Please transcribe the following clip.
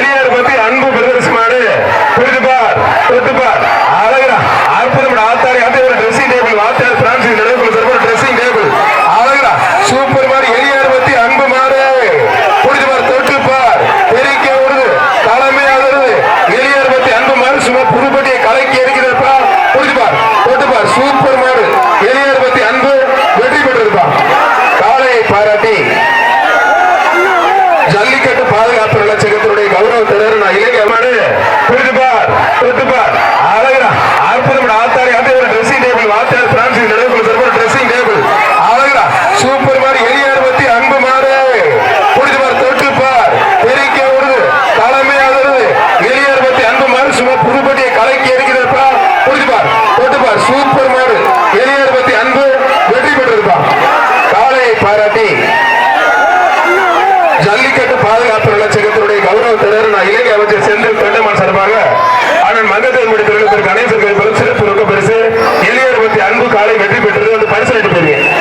எளியார் பத்தி அன்பு பிரதர்ஸ் மாடு புரிதுபார் புரிதுபார் அழகா அற்புதம் ஆத்தாரி அது ஒரு ட்ரெஸ்ஸிங் டேபிள் வாத்தார் பிரான்ஸ் நினைவுக்குள்ள சார் ஒரு டேபிள் அழகா சூப்பர் மாடு எளியார் பத்தி அன்பு மாடு. புரிதுபார் தொட்டுப்பார். தெரிக்க விடுது தலைமை ஆகுறது எளியார் பத்தி அன்பு மாடு சும்மா புதுப்பட்டியை கலக்கி எரிக்கிறப்பா. புரிதுபார் தொட்டுப்பார். சூப்பர் மாடு எளியார் பத்தி அன்பு வெற்றி பெற்றிருப்பா. காலையை பாராட்டி ஜல்லிக்கட்டு பாதுகாப்பு நலச்சகத்தில் பாதுகாப்பு நலச்சங்கத்தினுடைய கௌரவ தலைவர் நான் இலங்கை அமைச்சர் செந்தில்